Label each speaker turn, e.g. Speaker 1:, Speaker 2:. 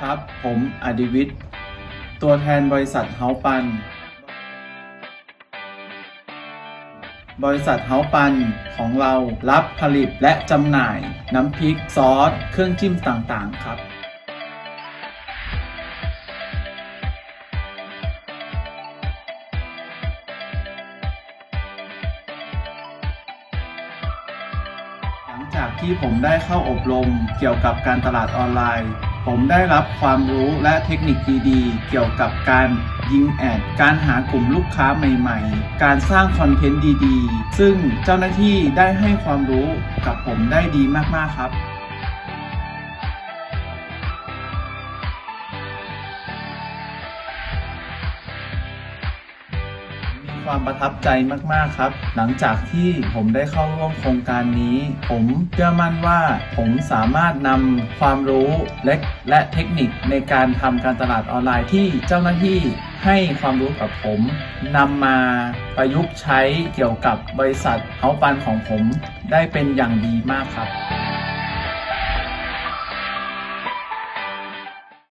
Speaker 1: ครับ ผมอดิวิทย์ตัวแทนบริษัทเฮาปัน บริษัทเฮาปันของเรารับผลิตและจำหน่ายน้ำพริกซอส เครื่องจิ้มต่างๆ ครับ จากที่ผมได้เข้าอบรมเกี่ยวกับการตลาดออนไลน์ ผมได้รับความรู้และเทคนิคดีๆ เกี่ยวกับการยิงแอด การหากลุ่มลูกค้าใหม่ๆ การสร้างคอนเทนต์ดีๆ ซึ่งเจ้าหน้าที่ได้ให้ความรู้กับผมได้ดีมากๆครับ ความประทับใจมากๆครับ หลังจากที่ผมได้เข้าร่วมโครงการนี้ ผมเชื่อมั่นว่าผมสามารถนำความรู้และและเทคนิคในการทำการตลาดออนไลน์ที่เจ้าหน้าที่ให้ความรู้กับผมนำมาประยุกต์ใช้เกี่ยวกับบริษัทเฮาปันของผมได้เป็นอย่างดีมากครับ